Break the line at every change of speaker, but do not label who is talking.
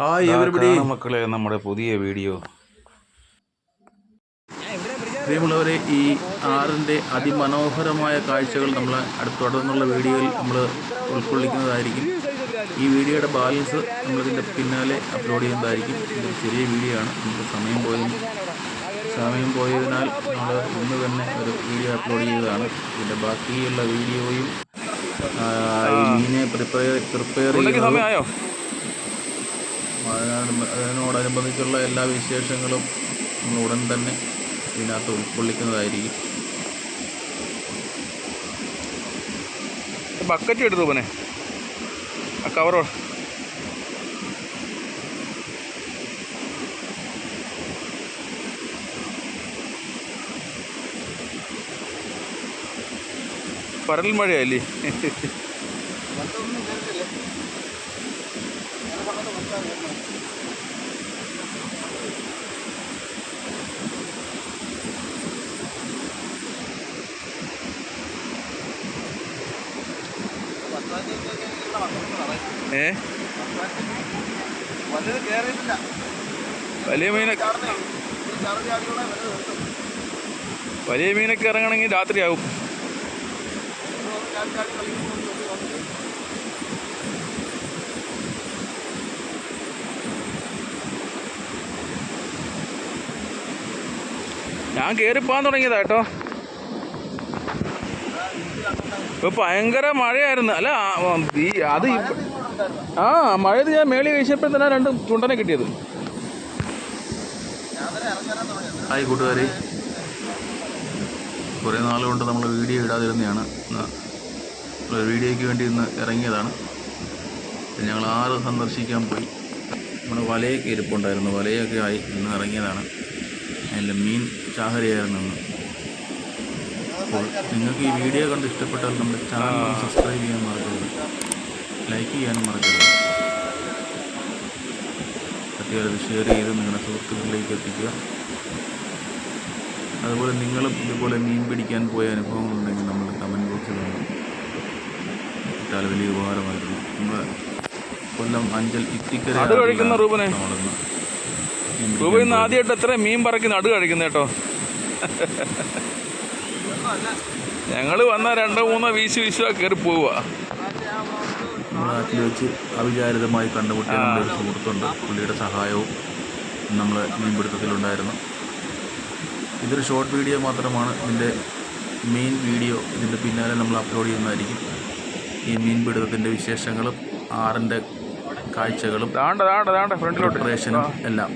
Hi everybody
മക്കളെ നമ്മുടെ പുതിയ വീഡിയോ.
പ്രിയമുള്ളവരെ ഈ ആറിന്റെ അതിമനോഹരമായ കാഴ്ചകൾ നമ്മൾ അടുത്തുടർന്നുള്ള വീഡിയോയിൽ നമ്മൾ ഉൾക്കൊള്ളിക്കുന്നതായിരിക്കും. ഈ വീഡിയോയുടെ ബാലൻസ് നമ്മളിതിന്റെ പിന്നാലെ അപ്ലോഡ് ചെയ്യുന്നതായിരിക്കും. ഇതൊരു ചെറിയ വീഡിയോ ആണ്. നമുക്ക് സമയം പോയതിന് സമയം പോയതിനാൽ നമ്മൾ ഇന്ന് തന്നെ ഒരു വീഡിയോ അപ്ലോഡ് ചെയ്തതാണ്. ഇതിന്റെ ബാക്കിയുള്ള വീഡിയോയും ഇതിനെ പ്രിപ്പയർ പ്രിപ്പയർ ചെയ്യുന്നതും അതിനോട് അതിനോടനുബന്ധിച്ചുള്ള എല്ലാ വിശേഷങ്ങളും നമ്മൾ ഉടൻ തന്നെ ഇതിനകത്ത് ഉൾക്കൊള്ളിക്കുന്നതായിരിക്കും.
ബക്കറ്റ് എടുത്തു പോനെ ആ കവറോ പരൽ മഴയല്ലേ? ഏ? വലിയ മീനൊക്കെ വലിയ മീനൊക്കെ ഇറങ്ങണമെങ്കിൽ രാത്രിയാവും. ഞാൻ കയറിപ്പോകാൻ തുടങ്ങിയതാ കേട്ടോ. ഇപ്പൊ ഭയങ്കര മഴയായിരുന്നു. അല്ല ഈ അത് ആ മഴയത് ഞാൻ മേളി വീശിയപ്പോൾ തന്നെ രണ്ട് ചുണ്ടനെ കിട്ടിയത്.
ഹായ് കൂട്ടുകാരെ. കുറേ നാളുകൊണ്ട് കൊണ്ട് നമ്മൾ വീഡിയോ ഇടാതിരുന്നതാണ്. വീഡിയോയ്ക്ക് വേണ്ടി ഇന്ന് ഇറങ്ങിയതാണ്. ഞങ്ങൾ ആറ് സന്ദർശിക്കാൻ പോയി. നമ്മുടെ വലയൊക്കെ ഇരിപ്പുണ്ടായിരുന്നു. വലയൊക്കെ ആയി ഇന്ന് ഇറങ്ങിയതാണ്. അതിൽ മീൻ ചാഹരിയായിരുന്നു അപ്പോൾ നിങ്ങൾക്ക് ഈ വീഡിയോ കണ്ട് ഇഷ്ടപ്പെട്ടാൽ നമ്മുടെ ചാനൽ സബ്സ്ക്രൈബ് ചെയ്യാൻ മറക്കരുത്. ലൈക്ക് ചെയ്യാനും മറക്കരുത്. പറ്റിയത് ഷെയർ ചെയ്ത് നിങ്ങളുടെ സുഹൃത്തുക്കളിലേക്ക് എത്തിക്കുക. അതുപോലെ നിങ്ങളും ഇതുപോലെ മീൻ പിടിക്കാൻ പോയ അനുഭവങ്ങളുണ്ടെങ്കിൽ നമ്മൾ കമന്റ് ബോക്സിൽ ഒന്ന് ഇട്ടാൽ വലിയ ഉപകാരമായിരുന്നു. നമ്മൾ കൊല്ലം അഞ്ചൽ ഇത്തിക്കര
രൂപ ഇന്ന് ആദ്യമായിട്ട് എത്ര മീൻ പറക്കി നടു കഴിക്കുന്ന കേട്ടോ. ഞങ്ങൾ വന്ന രണ്ടോ മൂന്നോ വീശി വീശുക കയറി പോവുക
നാട്ടിൽ വെച്ച് അവിചാരിതമായി കണ്ടുമുട്ടിയ നമ്മുടെ ഒരു സുഹൃത്തുണ്ട്. പുള്ളിയുടെ സഹായവും നമ്മൾ മീൻപിടുത്തത്തിലുണ്ടായിരുന്നു. ഇതൊരു ഷോർട്ട് വീഡിയോ മാത്രമാണ്. ഇതിന്റെ മെയിൻ വീഡിയോ ഇതിന്റെ പിന്നാലെ നമ്മൾ അപ്ലോഡ് ചെയ്യുന്നതായിരിക്കും. ഈ മീൻപിടുത്തത്തിന്റെ വിശേഷങ്ങളും ആറിന്റെ കാഴ്ചകളും പ്രിപ്പറേഷനും എല്ലാം.